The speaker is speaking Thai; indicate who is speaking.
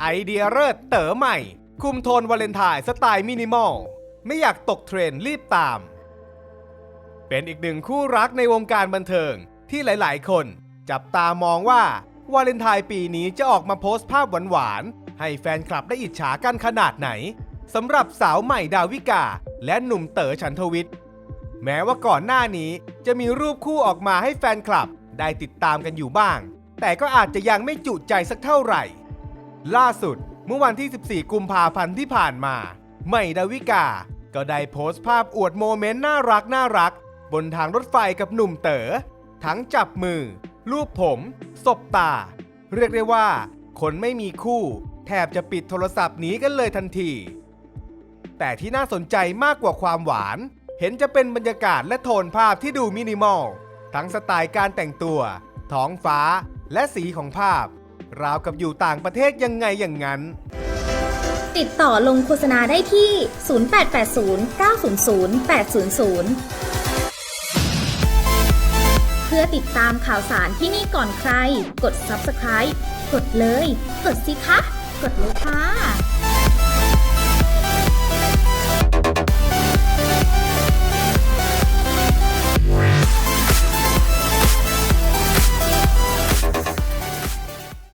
Speaker 1: ไอเดียเลิศเต๋อใหม่ คุมโทนวาเลนไทน์สไตล์มินิมอล ไม่อยากตกเทรนรีบตาม เป็นอีกหนึ่งคู่รักในวงการบันเทิงที่หลายๆ คน จับตามองว่าวาเลนไทน์ปีนี้จะออกมาโพสต์ภาพหวานๆ ให้แฟนคลับได้อิจฉากันขนาดไหนสำหรับสาวใหม่ดาวิกา และหนุ่มเต๋อฉันทวิทย์แม้ว่าก่อนหน้านี้จะมีรูปคู่ออกมาให้แฟนคลับได้ติดตามกันอยู่บ้าง แต่ก็อาจจะยังไม่จุใจสักเท่าไหร่ ล่าสุด เมื่อวันที่ 14 กุมภาพันธ์ที่ผ่านมา ใหม่ดาวิกา ก็ได้โพสต์ภาพอวดโมเมนต์น่ารักน่ารัก บนทางรถไฟกับหนุ่มเต๋อ ทั้งจับมือรูปผม สบตา เรียกได้ว่า คนไม่มีคู่ แทบจะปิดโทรศัพท์หนีกันเลยทันที แต่ที่น่าสนใจมากกว่าความหวาน เห็นจะเป็นบรรยากาศและโทนภาพที่ดูมินิมอล ทั้งสไตล์การแต่งตัว ท้องฟ้า และสีของภาพ ราวกับอยู่ต่างประเทศยังไงอย่างนั้น
Speaker 2: ติดต่อลงโฆษณาได้ที่ 0880 900 800 เพื่อติดตามข่าวสารที่นี่ก่อนใคร กด subscribe กดเลย กดสิคะ กดเลยค่ะ